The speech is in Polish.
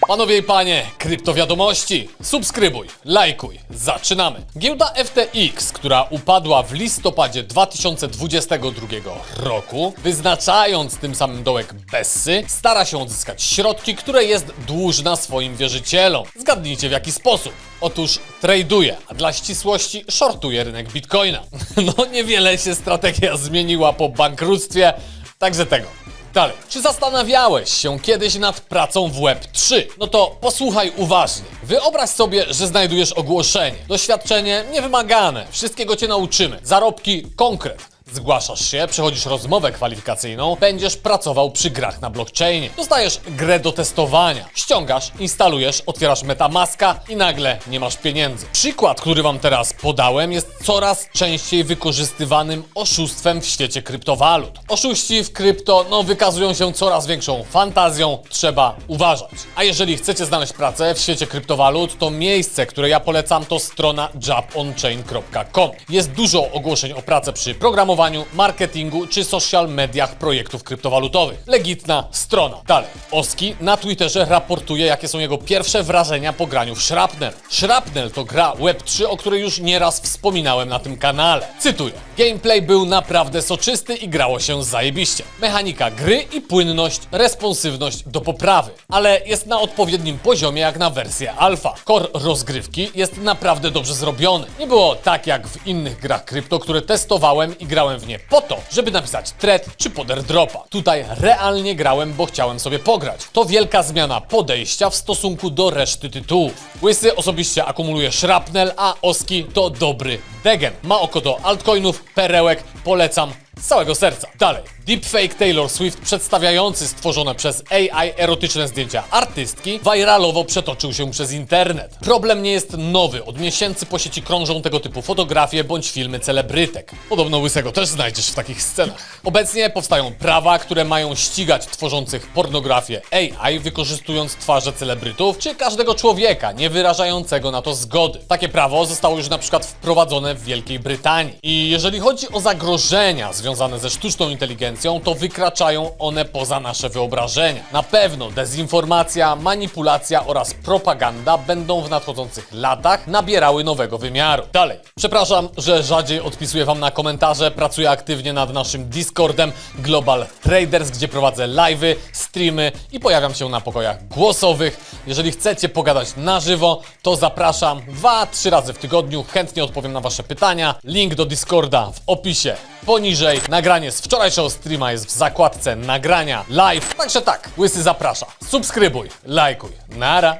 Panowie i panie, kryptowiadomości, subskrybuj, lajkuj, zaczynamy. Giełda FTX, która upadła w listopadzie 2022 roku, wyznaczając tym samym dołek Bessy, stara się odzyskać środki, które jest dłużna swoim wierzycielom. Zgadnijcie w jaki sposób. Otóż traduje, a dla ścisłości shortuje rynek bitcoina. No niewiele się strategia zmieniła po bankructwie, także tego. Dalej. Czy zastanawiałeś się kiedyś nad pracą w Web3? No to posłuchaj uważnie. Wyobraź sobie, że znajdujesz ogłoszenie. Doświadczenie niewymagane. Wszystkiego cię nauczymy. Zarobki konkret. Zgłaszasz się, przechodzisz rozmowę kwalifikacyjną, będziesz pracował przy grach na blockchainie. Dostajesz grę do testowania. Ściągasz, instalujesz, otwierasz Metamaska i nagle nie masz pieniędzy. Przykład, który wam teraz podałem, jest coraz częściej wykorzystywanym oszustwem w świecie kryptowalut. Oszuści w krypto, no, wykazują się coraz większą fantazją, trzeba uważać. A jeżeli chcecie znaleźć pracę w świecie kryptowalut, to miejsce, które ja polecam, to strona jobonchain.com. Jest dużo ogłoszeń o pracę przy programowaniu, marketingu czy social mediach projektów kryptowalutowych. Legitna strona. Dalej. Oski na Twitterze raportuje, jakie są jego pierwsze wrażenia po graniu w Shrapnel. Shrapnel to gra Web3, o której już nieraz wspominałem na tym kanale. Cytuję. Gameplay był naprawdę soczysty i grało się zajebiście. Mechanika gry i płynność, responsywność do poprawy, ale jest na odpowiednim poziomie jak na wersję alfa. Core rozgrywki jest naprawdę dobrze zrobiony. Nie było tak jak w innych grach krypto, które testowałem i grałem w nie po to, żeby napisać thread czy poder dropa. Tutaj realnie grałem, bo chciałem sobie pograć. To wielka zmiana podejścia w stosunku do reszty tytułów. Łysy osobiście akumuluje shrapnel, a Oski to dobry degen. Ma oko do altcoinów, perełek, polecam z całego serca. Dalej. Deepfake Taylor Swift przedstawiający stworzone przez AI erotyczne zdjęcia artystki viralowo przetoczył się przez internet. Problem nie jest nowy. Od miesięcy po sieci krążą tego typu fotografie bądź filmy celebrytek. Podobno Łysego też znajdziesz w takich scenach. Obecnie powstają prawa, które mają ścigać tworzących pornografię AI, wykorzystując twarze celebrytów czy każdego człowieka, nie wyrażającego na to zgody. Takie prawo zostało już na przykład wprowadzone w Wielkiej Brytanii. I jeżeli chodzi o zagrożenia związane ze sztuczną inteligencją, to wykraczają one poza nasze wyobrażenia. Na pewno dezinformacja, manipulacja oraz propaganda będą w nadchodzących latach nabierały nowego wymiaru. Dalej. Przepraszam, że rzadziej odpisuję wam na komentarze. Pracuję aktywnie nad naszym Discordem Global Traders, gdzie prowadzę live'y, streamy i pojawiam się na pokojach głosowych. Jeżeli chcecie pogadać na żywo, to zapraszam 2-3 razy w tygodniu. Chętnie odpowiem na wasze pytania. Link do Discorda w opisie poniżej. Nagranie z wczorajszego streama jest w zakładce nagrania live. Także tak, Łysy zaprasza. Subskrybuj, lajkuj. Nara.